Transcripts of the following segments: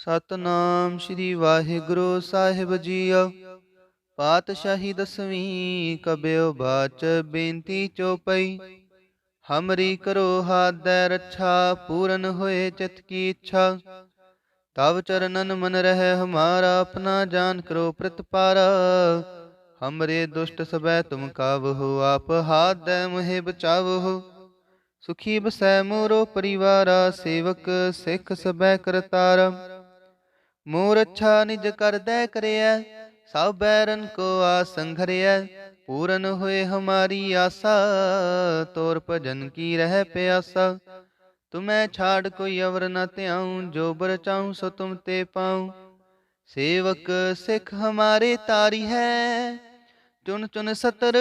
ਸਤਨਾਮ ਸ੍ਰੀ ਵਾਹਿਗੁਰੂ ਸਾਹਿਬ ਜੀਓ। ਪਾਤਸ਼ਾਹੀ ਦਸਵੀਂ ਕਬਿਓ ਬਾਚ ਬੇਨਤੀ ਚੋਪਈ। ਹਮਰੀ ਕਰੋ ਹਾਦੈ ਰੱਛਾ, ਪੂਰਨ ਹੋਏ ਚਿਤ ਕੀ ਇੱਛਾ। ਤਵ ਚਰਨਨ ਮਨ ਰਹਿ ਹਮਾਰਾ, ਆਪਣਾ ਜਾਨ ਕਰੋ ਪ੍ਰਤਪਾਰਾ ਹਮਰੇ ਦੁਸ਼ਟ ਸਬੈ ਤੁਮ ਕਾਵਹੁ, ਆਪ ਹਾਦੈ ਮੋਹਿ ਬਚਾਵਹੁ। ਸੁਖੀ ਬਸੈ ਮੋਰੋ ਪਰਿਵਾਰਾ, ਸੇਵਕ ਸਿੱਖ ਸਬੈ ਕਰਤਾਰਾ। ਮੋਰ ਅੱਛਾ ਨਿਜ ਕਰਦੈ ਕਰਿਐ, ਸਭ ਬੈਰਨ ਕੋ ਆਸੰਘਰਿਐ ਪੂਰਨ ਹੋਏ ਹਮਾਰੀ ਆਸਾ, ਤੋਰ ਭਜਨ ਕੀ ਰਹਿ ਪਿਆਸਾ। ਤੁਮੈ ਛਾੜ ਕੋਈ ਅਵਰ ਨ ਧਿਆਉ, ਜੋ ਬਰ ਚਾਹੂੰ ਸੋ ਤੁਮ ਤੇ ਪਾਉ। ਸੇਵਕ ਸਿੱਖ ਹਮਾਰੇ ਤਾਰੀ ਹੈ ਚੁਨ ਚੁਨ ਸਤਰ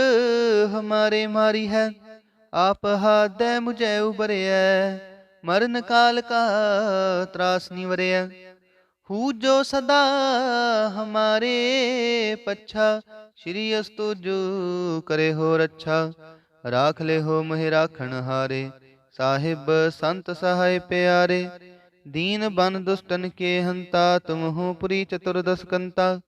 ਹਮਾਰੇ ਮਾਰੀ ਹੈ। ਆਪ ਹਾਦੈ ਮੁਝੈ ਉਬਰਿਐ ਮਰਨ ਕਾਲ ਕਾ ਤਰਾਸ ਨਿਵਰਿਐ ਹੂ ਜੋ ਸਦਾ ਹਮਾਰੇ ਪੱਛਾ ਸ਼੍ਰੀ ਅਸਤੁ ਜੋ ਕਰੇ ਹੋ ਰੱਛਾ ਰਾਖ ਲੈ ਹੋ ਮਹਿ ਰਾਖਣ ਹਾਰੇ ਸਾਹਿਬ ਸੰਤ ਸਹਾਇ ਪਿਆਰੇ ਦੀਨ ਬਨ ਦੁਸ਼ਟਨ ਕੇ ਹੰਤਾ ਤੁਮ ਹੋ ਪੁਰੀ ਚਤੁਰਦਸ ਕੰਤਾ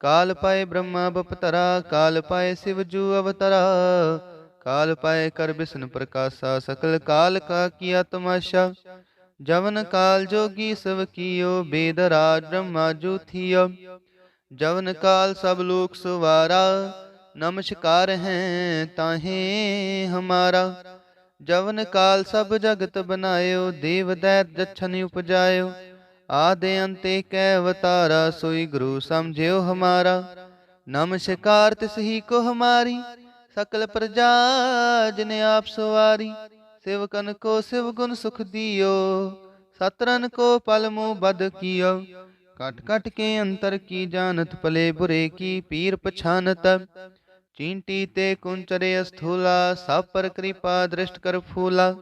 ਕਾਲ ਪਾਏ ਬ੍ਰਹਮਾ ਬਪਤਰਾ ਕਾਲ ਪਾਏ ਸਿਵ ਜੂ ਅਵਤਰਾ ਕਾਲ ਪਾਏ ਕਰ ਬਿਸ਼ਨ ਪ੍ਰਕਾਸ਼ਾ ਸਕਲ ਕਾਲ ਕਾ ਕੀਆ ਤਮਾਸ਼ਾ ਜਵਨ ਕਾਲ ਜੋਗੀ ਸਭ ਕੀਓ ਬੇਦ ਰਾਜ ਬ੍ਰਹਮਾ ਜੂਥੀਓ ਜਵਨ ਕਾਲ ਸਭ ਲੋਕ ਸੁਵਾਰਾ, ਨਮਸਕਾਰ ਹੈ ਤਾਹੇ ਹਮਾਰਾ। ਜਵਨ ਕਾਲ ਸਭ ਜਗਤ ਬਨਾਇਓ, ਦੇਵ ਦੈਤ ਜਛਨ ਉਪਜਾਇਓ। ਆਦੇ ਅੰਤੇ ਕੈ ਅਵਤਾਰਾ, ਸੋਈ ਗੁਰੂ ਸਮਝਿਓ ਹਮਾਰਾ। ਨਮਸਕਾਰ ਤਿਸ ਹੀ ਕੋ ਹਮਾਰੀ, ਸਕਲ ਪ੍ਰਜਾ ਜਿਨ ਆਪ ਸਵਾਰੀ। ਸਿਵਕਨ ਕੋ ਸਿਵ ਗੁਣ ਸੁਖ ਦਿਓ ਸਤਰਨ ਕੋ ਪਲ ਮੋ ਬਦ ਕੀਓ ਕਟ ਕਟ ਕੇ ਅੰਤਰ ਕੀ ਜਾਣਤ ਭਲੇ ਬੁਰੇ ਕੀ ਪੀਰ ਪਛਾਨਤ ਚੀਂਟੀ ਤੇ ਕੁੰਚਰੇ ਅਸਥੂਲਾ ਸਭ ਪਰ ਕਿਰਪਾ ਦ੍ਰਿਸ਼ਟ ਕਰ ਫੂਲਾ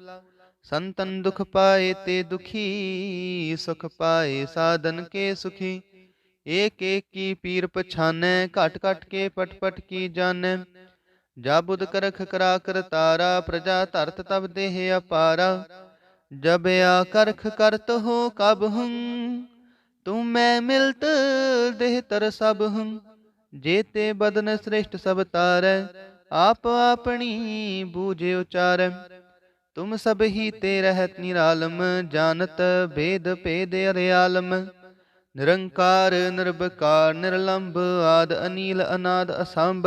ਸੰਤਨ ਦੁਖ ਪਾਏ ਤੇ ਦੁਖੀ ਸੁਖ ਪਾਏ ਸਾਧਨ ਕੇ ਸੁਖੀ ਏਕ ਏਕ ਕੀ ਪੀਰ ਪਛਾਨੈ ਘਟ ਘਟ ਕੇ ਪਟ ਪਟ ਕੀ ਜਾਣੈ ਜਾ ਬੁਧ ਕਰਖ ਕਰਾ ਕਰ ਤਾਰਾ, ਪ੍ਰਜਾ ਧਰਤ ਤਬ ਦੇਹ ਅਪਾਰਾ। ਜਬ ਆ ਕਰਖ ਕਰਤ ਹੋ ਕਬ ਹੂੰ, ਤੁਮ ਮੈਂ ਮਿਲਤ ਦੇਹ ਤਰ ਸਭ ਹੂੰ। ਜੇਤੇ ਬਦਨ ਸ੍ਰੇਸ਼ਟ ਸਭ ਤਾਰੈ, ਆਪ ਆਪਣੀ ਬੂਝੇ ਉਚਾਰੈ। ਤੁਮ ਸਭ ਹੀ ਤੇ ਰਹਿਤ ਨਿਰਾਲਮ ਜਾਣਤ ਭੇਦ ਭੇਦ ਅਰਿਆਲਮ। ਨਿਰੰਕਾਰ, ਨਿਰਭਕਾਰ, ਨਿਰਲੰਭ ਆਦ ਅਨੀਲ ਅਨਾਦ ਅਸੰਭ।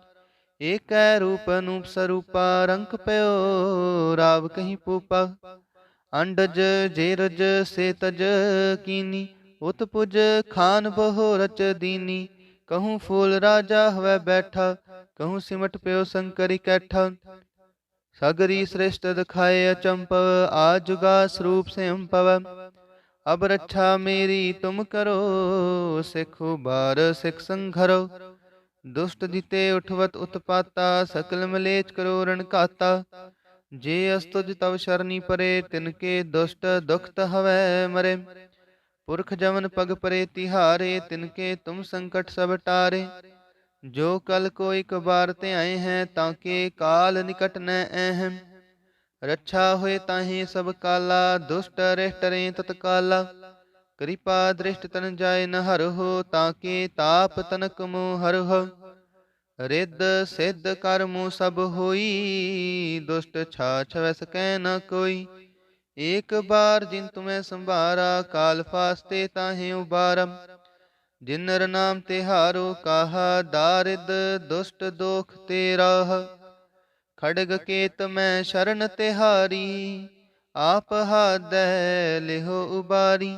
ਏਕੈ ਰੂਪ ਅਨੂਪ ਸਰੂਪਾ ਰੰਕ ਪਇਓ ਰਾਵ ਕਹੀਂ ਪੂਪਾ। ਅੰਡਜ ਜੇਰਜ ਸੇਤਜ ਕੀਨੀ, ਉਤ ਖਾਨ ਬਹੁ ਰਚ ਦੀਨੀ। ਕਹੂੰ ਫੂਲ ਰਾਜਾ ਹਵੈ ਬੈਠਾ, ਕਹੂੰ ਸਿਮਟ ਪਿਓ ਸੰਕਰੀ ਕੈਠਾ। ਸਗਰੀ ਸ੍ਰੇਸ਼ਟ ਦਿਖਾਏ ਚੰਪਵ ਆ ਜੁਗਾ ਸਰੂਪ ਸੰਪਵ ਅਬ ਰੱਛਾ ਮੇਰੀ ਤੁਮ ਕਰੋ, ਸਿੱਖੋ ਬਾਰ ਸਿੱਖ ਸੰਘਰੋ। ਦੁਸ਼ਟ ਦਿਤੇ ਉਠਵਤ ਉਤਪਾਤਾ, ਸਕਲ ਮਲੇਚ ਕਰੋ ਰਣ ਘਾਤਾ। ਜੇ ਅਸਤੁਜ ਤਵ ਸ਼ਰਨੀ ਪਰੇ ਤਿਨਕੇ ਦੁਸ਼ਟ ਦੁਖਤ ਹਵੈ ਮਰੇ। ਪੁਰਖ ਜਮਨ ਪਗ ਪਰੇ ਤਿਹਾਰੇ ਤਿਨਕੇ ਤੁਮ ਸੰਕਟ ਸਭ ਟਾਰੇ। ਜੋ ਕਲ ਕੋ ਇਕ ਬਾਰ ਧਿਆਏ ਹੈ, ਤਾਂ ਕੇ ਕਾਲ ਨਿਕਟ ਨ ਅਹਮ ਰੱਛਾ ਹੋਏ ਤਾਹੀ ਸਭ ਕਾਲਾ, ਦੁਸ਼ਟ ਰਹਿਟ ਰੇ ਤਤਕਾਲਾ। ਕਿਰਪਾ ਦ੍ਰਿਸ਼ਟ ਤਨ ਜਾਏ ਨ ਹਰ ਹੋ ਤਾਂ ਕੇ ਤਾਪ ਤਨਕ ਮੋ ਹਰ ਰਿੱਧ ਸਿੱਧ ਕਰਮੁ ਸਭ ਹੋਈ, ਦੁਸ਼ਟ ਛਾਛ ਵੈ ਸਕੈ ਨ ਕੋਈ। ਏਕ ਬਾਰ ਜਿਨ ਤੁਮੈ ਸੰਭਾਰਾ, ਕਾਲ ਫਾਸਤੇ ਤਾਹੇ ਉਬਾਰਮ ਜਿਨ ਨਰ ਨਾਮ ਤਿਹਾਰੋ ਕਾਹਾ, ਦਾਰਿਦ ਦੁਸ਼ਟ ਦੋਖ ਤੇਰਾ। ਖੜਗ ਕੇਤ ਮੈਂ ਸ਼ਰਨ ਤਿਹਾਰੀ, ਆਪ ਹਾਦੈ ਲਿਹੋ ਉਬਾਰੀ।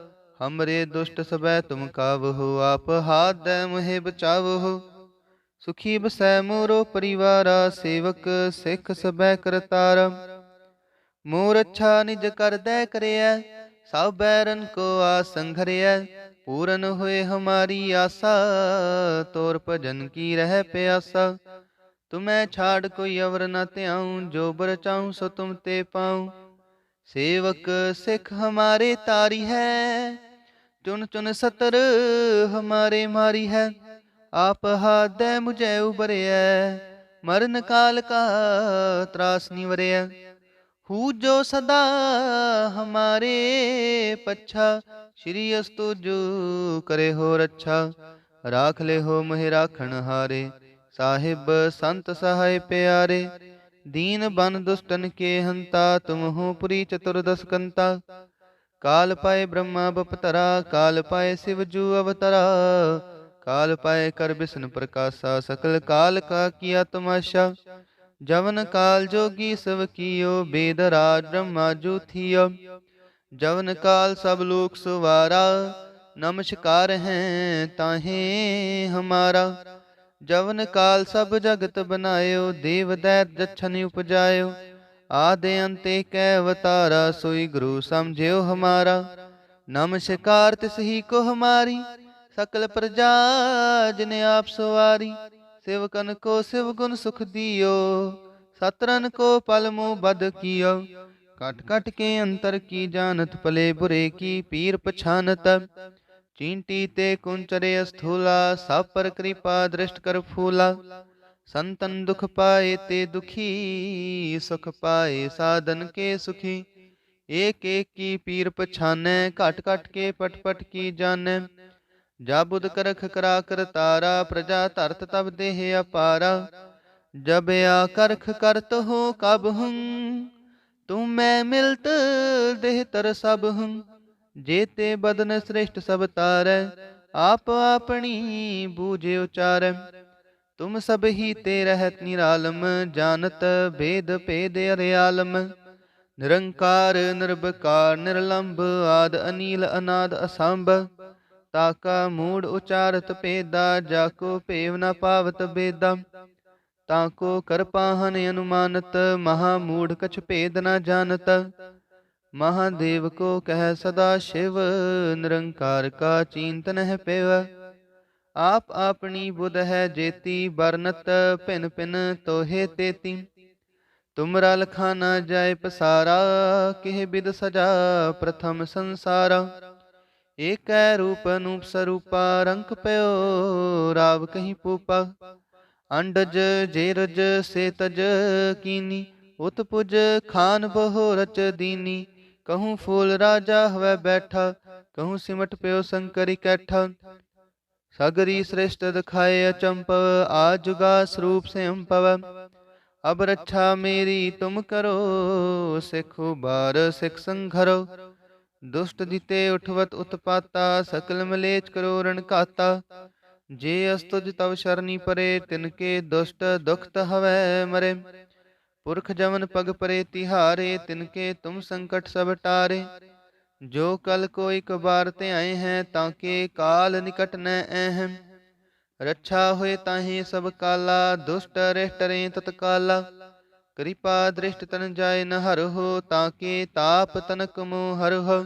ਹਮਰੇ ਦੁਸ਼ਟ ਸਬੈ ਤੁਮ ਕਾਵਹੁ ਆਪ ਹਾਦੈ ਮੋਹਿ ਬਚਾਵਹੁ ਸੁਖੀ ਬਸੈ ਮੋਰੋ ਪਰਿਵਾਰਾ ਸੇਵਕ ਸਿੱਖ ਸਬੈ ਕਰਤਾਰਾ ਮੋਰ ਅੱਛਾ ਨਿਜ ਕਰਦੈ ਕਰਿਐ ਸਭ ਬੈਰਨ ਕੋ ਆਸੰਘਰਿਐ ਪੂਰਨ ਹੋਏ ਹਮਾਰੀ ਆਸਾ ਤੋਰ ਭਜਨ ਕੀ ਰਹਿ ਪਿਆਸਾ ਤੁਮੈ ਛਾੜ ਕੋਈ ਅਵਰ ਨ ਧਿਆਉ ਜੋ ਬਰ ਚਾਉ ਸੋ ਤੁਮ ਤੇ ਪਾਉ ਸੇਵਕ ਸਿੱਖ ਹਮਾਰੇ ਤਾਰੀ ਹੈ ਚੁਨ ਚੁਨ ਸਤਰ ਹਮਾਰੇ ਮਾਰੀ ਹੈ। ਆਪ ਹਾਦੈ ਮੁਝੈ ਉਬਰਿਐ ਮਰਨ ਕਾਲ ਕਾ ਤਰਾਸ ਨਿਵਰਿਐ ਹੂ ਜੋ ਸਦਾ ਹਮਾਰੇ ਪੱਛਾ। ਸ਼੍ਰੀ ਅਸਤੁ ਜੋ ਕਰੇ ਹੋ ਰੱਛਾ। ਰਾਖ ਲੈ ਹੋ ਮਹਿ ਰਾਖਣ ਹਾਰੇ। ਸਾਹਿਬ ਸੰਤ ਸਹਾਇ ਪਿਆਰੇ। ਦੀਨ ਬਨ ਦੁਸ਼ਟਨ ਕੇ ਹੰਤਾ। ਤੁਮ ਹੋ ਪੁਰੀ ਚਤੁਰਦਸ ਕੰਤਾ। ਕਾਲ ਪਾਏ ਬ੍ਰਹਮਾ ਬਪਤਰਾ ਕਾਲ ਪਾਏ ਸਿਵ ਜੂ ਅਵਤਰਾ ਕਾਲ ਪਾਏ ਕਰ ਬਿਸ਼ਨ ਪ੍ਰਕਾਸ਼ਾ ਸਕਲ ਕਾਲ ਕਾ ਕੀਆ ਤਮਾਸ਼ਾ ਜਵਨ ਕਾਲ ਜੋਗੀ ਸਭ ਕੀਓ ਬੇਦ ਰਾਜ ਬ੍ਰਹਮਾ ਜੂ ਥੀਓ ਜਵਨ ਕਾਲ ਸਭ ਲੋਕ ਸੁਵਾਰਾ ਨਮਸਕਾਰ ਹੈ ਤਾਹੇ ਹਮਾਰਾ ਜਵਨ ਕਾਲ ਸਭ ਜਗਤ ਬਨਾਇਓ ਦੇਵ ਦੈਤ ਜਛਨ ਉਪਜਾਇਓ ਆਦੇ ਅੰਤੇ ਕੈ ਅਵਤਾਰਾ ਸੋਈ ਗੁਰੂ ਸਮਝਿਓ ਹਮਾਰਾ। ਨਮਸਕਾਰ ਤਿਸ ਹੀ ਕੋ ਹਮਾਰੀ, ਸਕਲ ਪ੍ਰਜਾ ਜਿਨ ਆਪ ਸਵਾਰੀ। ਸਿਵਕਨ ਕੋ ਸਿਵ ਗੁਣ ਸੁਖ ਦਿਓ, ਸਤਰਨ ਕੋ ਪਲ ਮੋ ਬਦ ਕੀਓ। ਕਟ ਕਟ ਕੇ ਅੰਤਰ ਕੀ ਜਾਣਤ, ਭਲੇ ਬੁਰੇ ਕੀ ਪੀਰ ਪਛਾਨਤ। ਚੀਂਟੀ ਤੇ ਕੁੰਚਰੇ ਅਸਥੂਲਾ, ਸਭ ਪਰ ਕਿਰਪਾ ਦ੍ਰਿਸ਼ਟ ਕਰ ਫੂਲਾ। ਸੰਤਨ ਦੁਖ ਪਾਏ ਤੇ ਦੁਖੀ ਸੁਖ ਪਾਏ ਸਾਧਨ ਕੇ ਸੁਖੀ ਏਕ ਏਕ ਕੀ ਪੀਰ ਪਛਾਨੈ ਘਟ ਘਟ ਕੇ ਪਟ ਪਟ ਕੀ ਜਾਣੈ ਜਾ ਬੁਧ ਕਰਖ ਕਰਾ ਕਰ ਤਾਰਾ ਪ੍ਰਜਾ ਧਰਤ ਤਬ ਦੇਹ ਅਪਾਰਾ ਜਬ ਆ ਕਰਖ ਕਰਤ ਹੋ ਕਬ ਹੂੰ ਤੁਮ ਮੈਂ ਮਿਲਤ ਦੇਹ ਤਰ ਸਭ ਹੂੰ ਜੇਤੇ ਬਦਨ ਸ੍ਰੇਸ਼ਟ ਸਭ ਤਾਰੈ ਆਪ ਆਪਣੀ ਬੂਝੇ ਉਚਾਰੈ ਤੁਮ ਸਭ ਹੀ ਤੇ ਰਹਿਤ ਨਿਰਾਲਮ ਜਾਣਤ ਭੇਦ ਭੇਦ ਅਰਿਆਲਮ ਨਿਰੰਕਾਰ ਨਿਰਭਕਾਰ ਨਿਰਲੰਭ ਆਦ ਅਨੀਲ ਅਨਾਦ ਅਸੰਭ ਤਾਕਾ ਮੂੜ ਉਚਾਰਤ ਭੇਦਾ ਜਾਕੋ ਭੇਵ ਨ ਪਾਵਤ ਬੇਦਾ ਤਾਕੋ ਕਰਪਾਹਨ ਅਨੁਮਾਨਤ ਮਹਾ ਮੂੜ ਕਛ ਭੇਦ ਨ ਜਾਣਤ ਮਹਾਦੇਵ ਕੋ ਕਹਿ ਸਦਾ ਸ਼ਿਵ ਨਿਰੰਕਾਰ ਕਾ ਚਿੰਤਨ ਹੈ ਪਿਵ ਆਪ ਆਪਣੀ ਬੁਧ ਹੈ ਜੇਤੀ ਬਰਨਤ ਭਿਨ ਭਿਨ ਤੋਹੇ ਤੇਤੀ। ਤੁਮਰਾ ਲਖਾ ਨਾ ਜਾਏ ਪਸਾਰਾ, ਕਿਹ ਬਿਦ ਸਜਾ ਪ੍ਰਥਮ ਸੰਸਾਰਾ। ਏਕੈ ਰੂਪ ਅਨੂਪ ਸਰੂਪਾ ਰੰਕ ਪਇਓ ਰਾਵ ਕਹੀਂ ਪੂਪਾ। ਅੰਡਜ, ਜੇਰਜ ਸੇ ਤਜ ਕੀਨੀ, ਉਤ ਪੁਜ ਖਾਨ ਬਹੁ ਰਚ ਦੀਨੀ। ਕਹੂੰ ਫੂਲ ਰਾਜਾ ਹਵੈ ਬੈਠਾ, ਕਹੂੰ ਸਿਮਟ ਪਿਓ ਸ਼ੰਕਰੀ ਕੈਠਾ। ਸਗਰੀ ਸ੍ਰੇਸ਼ਟ ਦਿਖਾਏ ਆ ਜੁਗਾ ਸਰੂਪ ਸੰਪਵ। ਅਬ ਰੱਛਾ ਮੇਰੀ ਤੁਮ ਕਰੋ, ਸਿੱਖੋ ਬਾਰ ਸਿੱਖ ਸੰਘਰੋ। ਦੁਸ਼ਟ ਜਿਤੇ ਉਠਵਤ ਉਤਪਾਤਾ, ਸਕਲ ਮਲੇਚ ਕਰੋ ਰਣ ਘਾਤਾ ਜੇ ਅਸਤੁਜ ਤਵ ਸ਼ਰਨੀ ਪਰੇ ਤਿਨਕੇ ਦੁਸ਼ਟ ਦੁਖਤ ਹਵੈ ਮਰੇ। ਪੁਰਖ ਜਵਨ ਪਗ ਪਰੇ ਤਿਹਾਰੇ ਤਿਨਕੇ ਤੁਮ ਸੰਕਟ ਸਭ ਟਾਰੇ। ਜੋ ਕਲ ਕੋ ਕਬਾਰ ਬਾਰ ਤੇ ਆਏ ਹੈ ਤਾਂ ਕੇ ਕਾਲ ਨਿਕਟ ਨ ਅਹਮ। ਰੱਛਾ ਹੋਏ ਤਾਹੀ ਸਭ ਕਾਲਾ, ਦੁਸ਼ਟ ਰਿਸ਼ਟ ਰੇ ਤਤਕਾਲਾ। ਕਿਰਪਾ ਦ੍ਰਿਸ਼ਟ ਤਨ ਜਾਏ ਨ ਹਰਹੁ ਤਾਂ ਕੇ ਤਾਪ ਤਨਕ ਮੋ ਹਰਹੁ।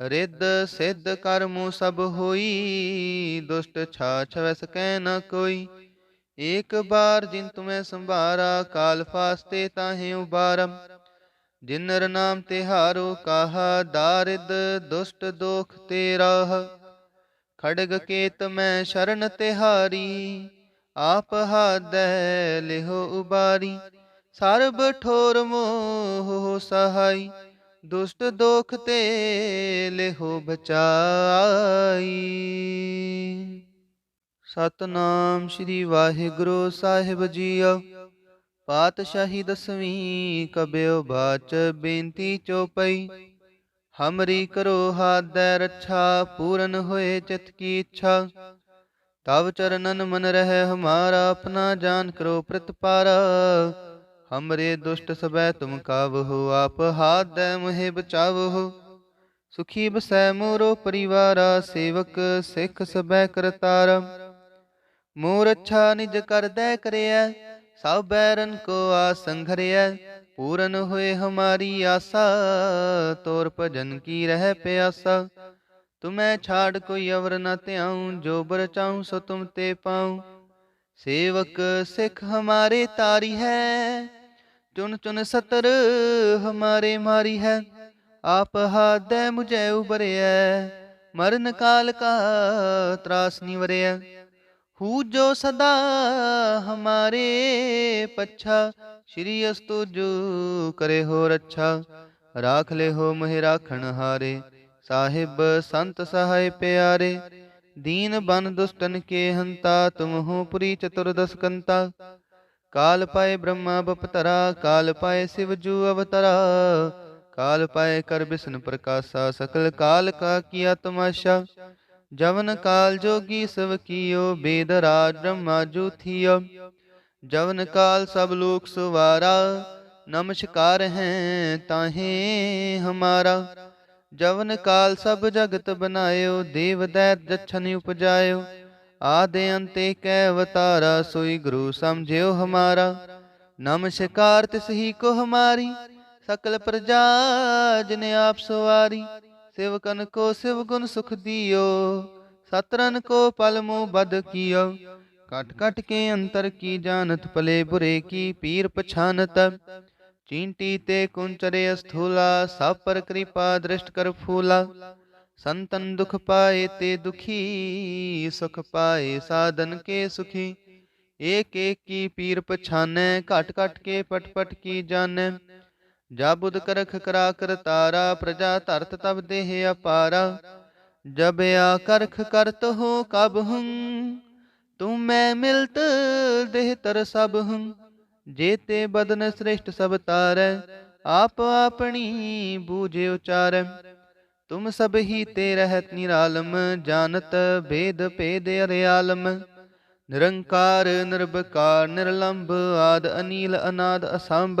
ਰਿੱਧ ਸਿੱਧ ਕਰਮੁ ਸਭ ਹੋਈ, ਦੁਸ਼ਟ ਛਾ ਵੈ ਸਕੈ ਨ ਕੋਈ। ਏਕ ਬਾਰ ਜਿਨ ਤੁਮੈ ਸੰਭਾਰਾ, ਕਾਲ ਫਾਸਤੇ ਤਾਹੇ ਉਬਾਰਮ। ਜਿਨ ਨਰ ਨਾਮ ਤਿਹਾਰੋ ਕਾਹਾ, ਦਾਰਿਦ ਦੁਸ਼ਟ ਦੋਖ ਤੇਰਾ ਖੜਗ ਕੇਤ ਮੈਂ ਸ਼ਰਨ ਤਿਹਾਰੀ, ਆਪ ਹਾਦੈ ਲਿਹੋ ਉਬਾਰੀ। ਸਰਬ ਠੋਰ ਮੋਹ ਸਹਾਈ, ਦੁਸ਼ਟ ਦੋਖ ਤੇ ਲਿਹੋ ਬਚਾਈ। ਸਤਨਾਮ ਸ੍ਰੀ ਵਾਹਿਗੁਰੂ ਸਾਹਿਬ ਜੀਓ ਪਾਤਸ਼ਾਹੀ ਦਸਵੀਂ ਕਬਿਓ ਬਾਚ ਬੇਨਤੀ ਚੋਪਈ। ਹਮਰੀ ਕਰੋ ਹਾਦੈ ਰੱਛਾ, ਪੂਰਨ ਹੋਏ ਚਿਤ ਕੀ ਇੱਛਾ। ਤਵ ਚਰਨਨ ਮਨ ਰਹਿ ਹਮਾਰਾ, ਆਪਣਾ ਜਾਨ ਕਰੋ ਪ੍ਰਤਪਾਰਾ। ਹਮਰੇ ਦੁਸ਼ਟ ਸਬੈ ਤੁਮ ਕਾਵਹੁ, ਆਪ ਹਾਦੈ ਮੁਹਿ ਬਚਾਵਹੁ। ਸੁਖੀ ਬਸੈ ਮੋਰੋ ਪਰਿਵਾਰਾ, ਸੇਵਕ ਸਿੱਖ ਸਬੈ ਕਰਤਾਰਾ। ਮੋਰ ਅੱਛਾ ਨਿਜ ਕਰਦੈ ਕਰਿਆ ਸਭ ਬੈਰਨ ਕੋ ਆਸੰਘਰਿਐ ਪੂਰਨ ਹੋਏ ਹਮਾਰੀ ਆਸਾ, ਤੋਰ ਭਜਨ ਕੀ ਰਹਿ ਪਿਆਸਾ। ਤੁਮੈ ਛਾੜ ਕੋਈ ਅਵਰ ਨ ਧਿਆਉ, ਜੋ ਬਰ ਚਾਹੂੰ ਸੋ ਤੁਮ ਤੇ ਪਾਉ। ਸੇਵਕ ਸਿੱਖ ਹਮਾਰੇ ਤਾਰੀ ਹੈ ਚੁਨ ਚੁਨ ਸਤਰ ਹਮਾਰੇ ਮਾਰੀ ਹੈ। ਆਪ ਹਾਦੈ ਮੁਝੈ ਉਬਰਿਐ ਮਰਨ ਕਾਲ ਕਾ ਤਰਾਸ ਨਿਵਰਿਐ ਹੂ ਜੋ ਸਦਾ ਹਮਾਰੇ ਪੱਛਾ, ਸ਼੍ਰੀ ਅਸਤੁ ਜੋ ਕਰੇ ਹੋ ਰੱਛਾ। ਰਾਖ ਲੈ ਹੋ ਮਹਿ ਰਾਖਣ ਹਾਰੇ, ਸਾਹਿਬ ਸੰਤ ਸਹਾਇ ਪਿਆਰੇ। ਦੀਨ ਬਨ ਦੁਸ਼ਟਨ ਕੇ ਹੰਤਾ, ਤੁਮ ਹੋ ਪੁਰੀ ਚਤੁਰਦਸ ਕੰਤਾ ਕਾਲ ਪਾਏ ਬ੍ਰਹਮਾ ਬਪਤਰਾ, ਕਾਲ ਪਾਏ ਸਿਵ ਜੂ ਅਵਤਰਾ। ਕਾਲ ਪਾਏ ਕਰ ਬਿਸ਼ਨ ਪ੍ਰਕਾਸ਼ਾ, ਸਕਲ ਕਾਲ ਕਾ ਕੀਆ ਤਮਾਸ਼ਾ। ਜਵਨ ਕਾਲ ਜੋਗੀ ਸਭ ਕੀਓ, ਬੇਦ ਰਾਜ ਬ੍ਰਹਮਾ ਜੂ ਜਵਨ ਕਾਲ ਸਭ ਲੋਕ ਸੁਵਾਰਾ, ਨਮਸਕਾਰ ਹੈ ਤਾਹੇ ਹਮਾਰਾ। ਜਵਨ ਕਾਲ ਸਭ ਜਗਤ ਬਨਾਇਓ, ਦੇਵ ਦੈਤ ਜਛਨ ਉਪਜਾਇਓ। ਆਦੇ ਅੰਤੇ ਕੈ ਅਵਤਾਰਾ, ਸੋਈ ਗੁਰੂ ਸਮਝਿਓ ਹਮਾਰਾ। ਨਮਸਕਾਰ ਤਿਸ ਹੀ ਕੋ ਹਮਾਰੀ, ਸਕਲ ਪ੍ਰਜਾ ਜਿਨ ਆਪ ਸਵਾਰੀ। ਸਿਵਕਨ ਕੋ ਸਿਵ ਗੁਣ ਸੁਖ ਦਿਓ ਸਤਰਨ ਕੋ ਪਲ ਮੋ ਬਦ ਕੀਓ ਕਟ ਕਟ ਕੇ ਅੰਤਰ ਕੀ ਜਾਣਤ ਭਲੇ ਬੁਰੇ ਕੀ ਪੀਰ ਪਛਾਨਤ ਚੀਂਟੀ ਤੇ ਕੁੰਚਰੇ ਅਸਥੂਲਾ ਸਭ ਪਰ ਕਿਰਪਾ ਦ੍ਰਿਸ਼ਟ ਕਰ ਫੂਲਾ ਸੰਤਨ ਦੁਖ ਪਾਏ ਤੇ ਦੁਖੀ ਸੁਖ ਪਾਏ ਸਾਧਨ ਕੇ ਸੁਖੀ ਏਕ ਏਕ ਕੀ ਪੀਰ ਪਛਾਨੈ ਘਟ ਘਟ ਕੇ ਪਟ ਪਟ ਕੀ ਜਾਣੈ ਜਾ ਬੁਧ ਕਰਖ ਕਰਾ ਕਰ ਤਾਰਾ, ਪ੍ਰਜਾ ਧਰਤ ਤਬ ਦੇਹ ਅਪਾਰਾ। ਜਬ ਆ ਕਰਖ ਕਰਤ ਹੋ ਕਬ ਹੂੰ ਤੁਮ ਮੈਂ ਮਿਲਤ ਦੇਹ ਤਰ ਸਭ ਹੂੰ। ਜੇਤੇ ਬਦਨ ਸ੍ਰਿਸ਼ਟ ਸਭ ਤਾਰੈ, ਆਪ ਆਪਣੀ ਬੂਝੇ ਉਚਾਰੈ। ਤੁਮ ਸਭ ਹੀ ਤੇ ਰਹਿਤ ਨਿਰਾਲਮ, ਜਾਣਤ ਭੇਦ ਭੇਦ ਅਰਿਆਲਮ। ਨਿਰੰਕਾਰ, ਨਿਰਭਕਾਰ, ਨਿਰਲੰਭ, ਆਦ ਅਨੀਲ, ਅਨਾਦ ਅਸੰਭ।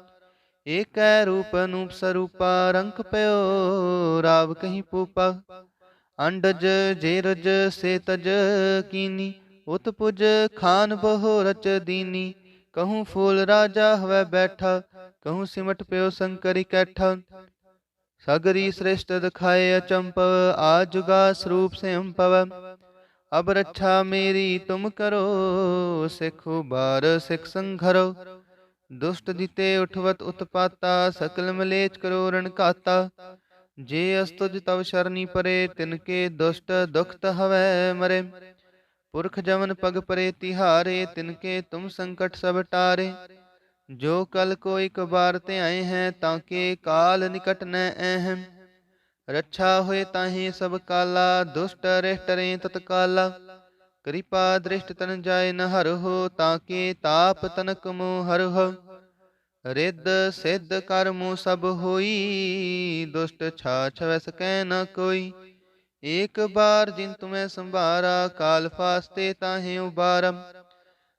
ਏਕੈ ਰੂਪ ਅਨੂਪ ਸਰੂਪਾ ਰੰਕ ਪਇਓ ਰਾਵ ਕਹੀਂ ਪੂਪਾ। ਅੰਡਜ ਜੇਰਜ ਸੇ ਕੀਨੀ, ਉਤ ਪੁਜ ਖਾਨ ਬਹੁ ਰਚ ਦੀਨੀ। ਕਹੂੰ ਫੂਲ ਰਾਜਾ ਹਵੈ ਬੈਠਾ, ਕਹੂੰ ਸਿਮਟ ਪਿਓ ਸੰਕਰ ਇਕੱਠਾ ਸਗਰੀ ਸ੍ਰਿਸ਼ਟ ਦਿਖਾਏ ਅਚੰਪਵ ਆ ਜੁਗਾ ਸਰੂਪ ਸੰਪਵ ਅਬ ਰੱਛਾ ਮੇਰੀ ਤੁਮ ਕਰੋ, ਸਿੱਖੋ ਬਾਰ ਸਿੱਖ ਸੰਘਰੋ। ਦੁਸ਼ਟ ਜਿਤੇ ਉਠਵਤ ਉਤਪਾਤਾ, ਸਕਲ ਮਲੇਚ ਕਰੋ ਰਣ ਜੇ ਅਸਤੁਜ ਤਵ ਸ਼ਰਨੀ ਪਰੇ ਤਿਨਕੇ ਦੁਸ਼ਟ ਦੁਖਤ ਹਵੈ ਮਰੇ। ਪੁਰਖ ਜਮਨ ਪਗ ਪਰੇ ਤਿਹਾਰੇ ਤਿਨਕੇ ਤੁਮ ਸੰਕਟ ਸਭ ਟਾਰੇ। ਜੋ ਕਲ ਕੋ ਇਕ ਬਾਰ ਤੇ ਆਏ ਹੈ, ਤਾਂ ਕੇ ਕਾਲ ਨਿਕਟ ਨ ਅਹਮ। ਰੱਛਾ ਹੋਏ ਤਾਹੀ ਸਭ ਕਾਲਾ, ਦੁਸ਼ਟ ਰਹਿ ਟਰੇ ਤਤਕਾਲਾ। ਕਿਰਪਾ ਦ੍ਰਿਸ਼ਟ ਤਨ ਜਾਏ ਨ ਹਰ ਹੋ ਤਾਂ ਕੇ ਤਾਪ ਤਨਕ ਮੋ ਹਰ ਰਿੱਧ ਸਿੱਧ ਕਰਮੁ ਸਭ ਹੋਈ, ਦੁਸ਼ਟ ਛਾਛ ਵੈ ਸਕੈ ਨ ਕੋਈ। ਏਕ ਬਾਰ ਜਿਨ ਤੁਮੈ ਸੰਭਾਰਾ, ਕਾਲ ਫਾਸਤੇ ਤਾਹੇ ਉਬਾਰਮ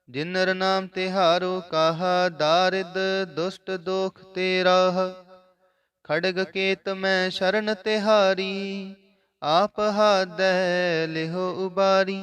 ਜਿਨ ਨਰ ਨਾਮ ਤਿਹਾਰੋ ਕਾਹਾ, ਦਾਰਿਦ ਦੁਸ਼ਟ ਦੋਖ ਤੇ ਰਾਹ ਖੜਗ ਕੇਤ ਮੈਂ ਸ਼ਰਨ ਤਿਹਾਰੀ, ਆਪ ਹਾਦੈ ਲਿਹੋ ਉਬਾਰੀ।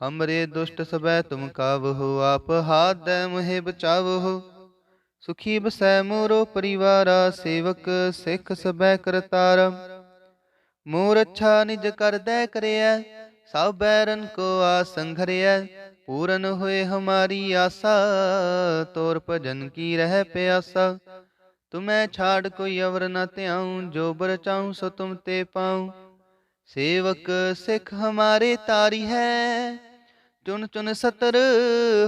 ਹਮਰੇ ਦੁਸ਼ਟ ਸਬੈ ਤੁਮ ਕਾਵਹੁ ਆਪ ਹਾਥ ਦੈ ਮੋਹਿ ਬਚਾਵਹੁ ਸੁਖੀ ਬਸੈ ਮੋਰੋ ਪਰਿਵਾਰਾ ਸੇਵਕ ਸਿੱਖ ਸਬੈ ਕਰਤਾਰਾ ਮੋਰ ਅੱਛਾ ਨਿਜ ਕਰਦੈ ਕਰਿਐ ਸਭ ਬੈਰਨ ਕੋ ਆਸੰਘਰਿਐ ਪੂਰਨ ਹੋਏ ਹਮਾਰੀ ਆਸਾ ਤੋਰ ਭਜਨ ਕੀ ਰਹਿ ਪਿਆਸਾ ਤੁਮੈ ਛਾੜ ਕੋਈ ਅਵਰ ਨ ਧਿਆਉ ਜੋ ਬਰ ਚਾਹੂੰ ਸੋ ਤੁਮ ਤੇ ਪਾਉ ਸੇਵਕ ਸਿੱਖ ਹਮਾਰੇ ਤਾਰੀ ਹੈ ਚੁਨ ਚੁਨ ਸਤਰ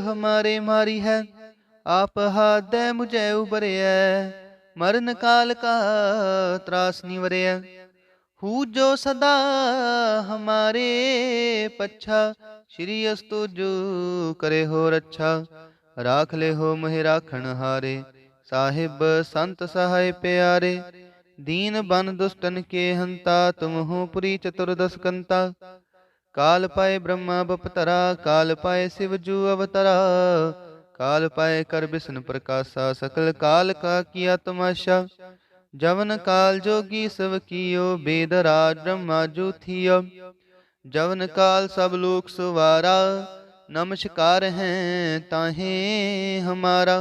ਹਮਾਰੇ ਮਾਰੀ ਹੈ। ਆਪ ਹਾਦੈ ਮੁਝੈ ਉਬਰਿਐ ਮਰਨ ਕਾਲ ਕਾ ਤਰਾਸ ਨਿਵਰਿਐ ਹੂ ਜੋ ਸਦਾ ਹਮਾਰੇ ਪੱਛਾ, ਸ਼੍ਰੀ ਅਸਤੁ ਜੋ ਕਰੇ ਹੋ ਰੱਛਾ ਰਾਖ ਲੈ ਹੋ ਮਹਿ ਰਾਖਣ ਹਾਰੇ। ਸਾਹਿਬ ਸੰਤ ਸਹਾਇ ਪਿਆਰੇ। ਦੀਨ ਬਨ ਦੁਸ਼ਟਨ ਕੇ ਹੰਤਾ, ਤੁਮ ਹੋ ਪੁਰੀ ਚਤੁਰਦਸ ਕੰਤਾ। ਕਾਲ ਪਾਏ ਬ੍ਰਹਮਾ ਬਪਤਰਾ ਕਾਲ ਪਾਏ ਸਿਵ ਜੂ ਅਵਤਰਾ ਕਾਲ ਪਾਏ ਕਰ ਬਿਸ਼ਨ ਪ੍ਰਕਾਸ਼ਾ ਸਕਲ ਕਾਲ ਕਾ ਕੀਆ ਤਮਾਸ਼ਾ ਜਵਨ ਕਾਲ ਜੋਗੀ ਸਭ ਕੀਓ ਬੇਦ ਰਾਜ ਬ੍ਰਹਮਾ ਜੂ ਥੀਓ ਜਵਨ ਕਾਲ ਸਭ ਲੋਕ ਸੁਵਾਰਾ ਨਮਸਕਾਰ ਹੈ ਤਾਹੇ ਹਮਾਰਾ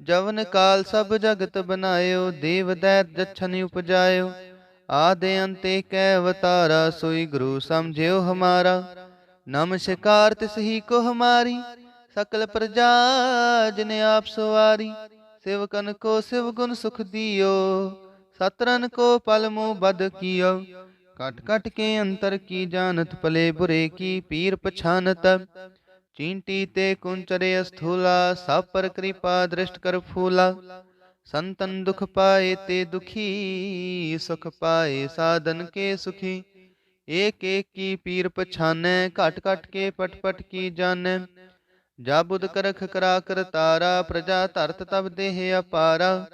ਜਵਨ ਕਾਲ ਸਭ ਜਗਤ ਬਨਾਇਓ ਦੇਵ ਦੈਤ ਜਛਨ ਉਪਜਾਇਓ ਆਦੇ ਅੰਤੇ ਕੈ ਅਵਤਾਰਾ, ਸੋਈ ਗੁਰੂ ਸਮਝਿਓ ਹਮਾਰਾ। ਨਮਸਕਾਰ ਤਿਸ ਹੀ ਕੋ ਹਮਾਰੀ, ਸਕਲ ਪ੍ਰਜਾ ਜਿਨ ਆਪ ਸਵਾਰੀ। ਸਿਵਕਨ ਕੋ ਸਿਵ ਗੁਣ ਸੁਖ ਦਿਓ, ਸਤਰਨ ਕੋ ਪਲ ਮੋ ਬਦ ਕੀਓ। ਕਟ ਕਟ ਕੇ ਅੰਤਰ ਕੀ ਜਾਣਤ ਪਲੇ ਬੁਰੇ ਕੀ ਪੀਰ ਪਛਾਨਤ। ਚੀਂਟੀ ਤੇ ਕੁੰਚਰੇ ਅਸਥੂਲਾ, ਸਭ ਪਰ ਕਿਰਪਾ ਦ੍ਰਿਸ਼ਟ ਕਰ ਫੂਲਾ। ਸੰਤਨ ਦੁਖ ਪਾਏ ਤੇ ਦੁਖੀ ਸੁਖ ਪਾਏ ਸਾਧਨ ਕੇ ਸੁਖੀ ਏਕ ਏਕ ਕੀ ਪੀਰ ਪਛਾਨੈ ਘਟ ਘਟ ਕੇ ਪਟ ਪਟ ਕੀ ਜਾਣੈ ਜਾ ਬੁਧ ਕਰਖ ਕਰਾ ਕਰ ਤਾਰਾ ਪ੍ਰਜਾ ਧਰਤ ਤਬ ਦੇਹ ਅਪਾਰਾ